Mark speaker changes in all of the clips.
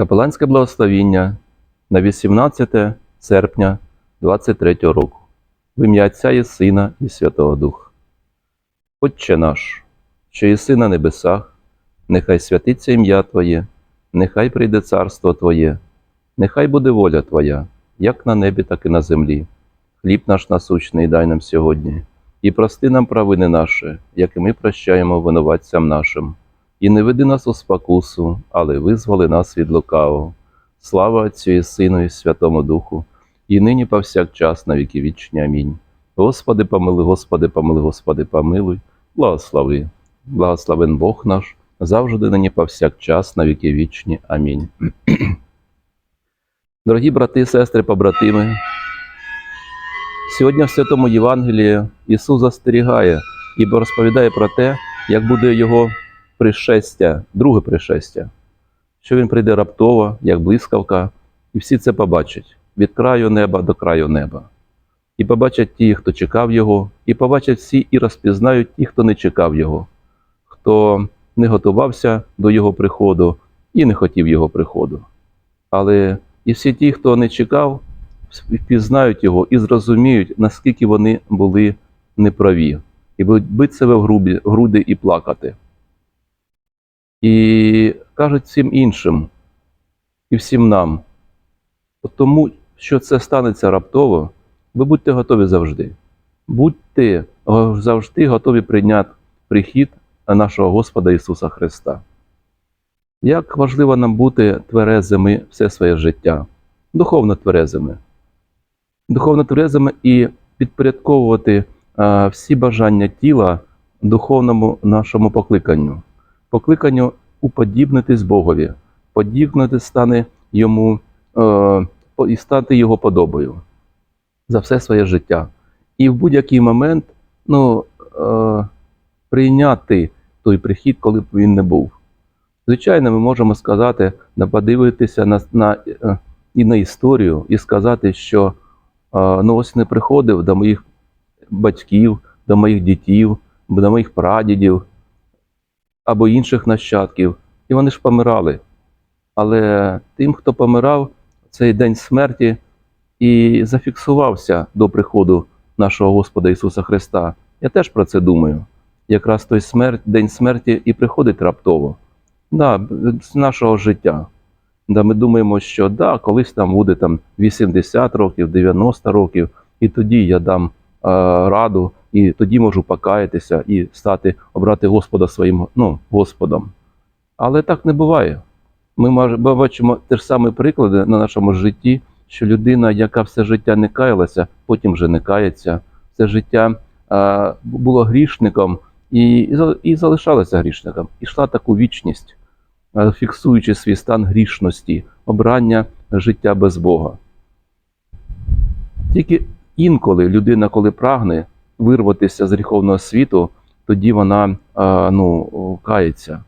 Speaker 1: Капеланське благословіння на 18 серпня 23 року. В ім'я Отця і Сина і Святого Духа. Отче наш, що єси на небесах, нехай святиться ім'я Твоє, нехай прийде царство Твоє, нехай буде воля Твоя, як на небі, так і на землі. Хліб наш насущний дай нам сьогодні, і прости нам провини наші, як і ми прощаємо винуватцям нашим. І не веди нас у спокусу, але визволи нас від лукавого. Слава Отцю і Сину, і Святому Духу, і нині повсякчас на віки вічні. Амінь. Господи, помилуй, Господи, помилуй, Господи, помилуй, благослови. Благословен Бог наш, завжди нині повсякчас на віки вічні. Амінь. Дорогі брати, сестри, побратими, сьогодні в Святому Євангелії Ісус застерігає і розповідає про те, як буде Його пришестя, друге пришестя, що Він прийде раптово, як блискавка, і всі це побачать від краю неба до краю неба. І побачать ті, хто чекав Його, і побачать всі і розпізнають ті, хто не чекав Його, хто не готувався до Його приходу і не хотів Його приходу. Але і всі ті, хто не чекав, впізнають його і зрозуміють, наскільки вони були неправі, і будуть бити себе в груди і плакати. І кажуть всім іншим, і всім нам, тому, що це станеться раптово, ви будьте готові завжди. Будьте завжди готові прийняти прихід нашого Господа Ісуса Христа. Як важливо нам бути тверезими все своє життя, духовно тверезими, духовно тверезими і підпорядковувати всі бажання тіла духовному нашому покликанню, покликанню уподібнитись Богові, подібнити стане йому е, і стати його подобою за все своє життя. І в будь-який момент ну, е, прийняти той прихід, коли б він не був. Звичайно, ми можемо сказати, подивитися на, на, е, і на історію, і сказати, що е, ну ось не приходив до моїх батьків, до моїх дітів, до моїх прадідів або інших нащадків, і вони ж помирали. Але тим, хто помирав цей день смерті і зафіксувався до приходу нашого Господа Ісуса Христа, я теж про це думаю. Якраз той смерть, день смерті і приходить раптово да, з нашого життя. Да, ми думаємо, що да, колись там буде там 80 років, 90 років, і тоді я дам е, раду, і тоді можу покаятися і стати, обрати Господа своїм ну, Господом. Але так не буває. Ми бачимо те ж саме приклади на нашому житті, що людина, яка все життя не каялася, потім вже не кається, все життя е, було грішником і, і, залишалася грішником, і йшла таку вічність фіксуючи свій стан грішності, обрання життя без Бога. Тільки інколи людина, коли прагне вирватися з гріховного світу, тоді вона е, ну, кається.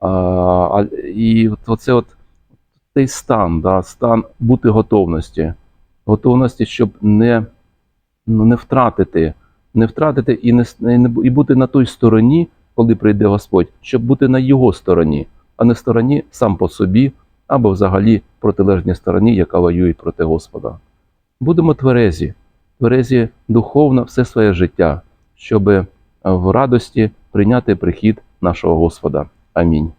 Speaker 1: А, а, і оце от цей стан, да, стан бути готовності, готовності, щоб не, ну, не втратити, не втратити і, не і бути на той стороні, коли прийде Господь, щоб бути на його стороні, а не стороні сам по собі, або взагалі протилежній стороні, яка воює проти Господа. Будемо тверезі, тверезі духовно все своє життя, щоб в радості прийняти прихід нашого Господа. Амінь.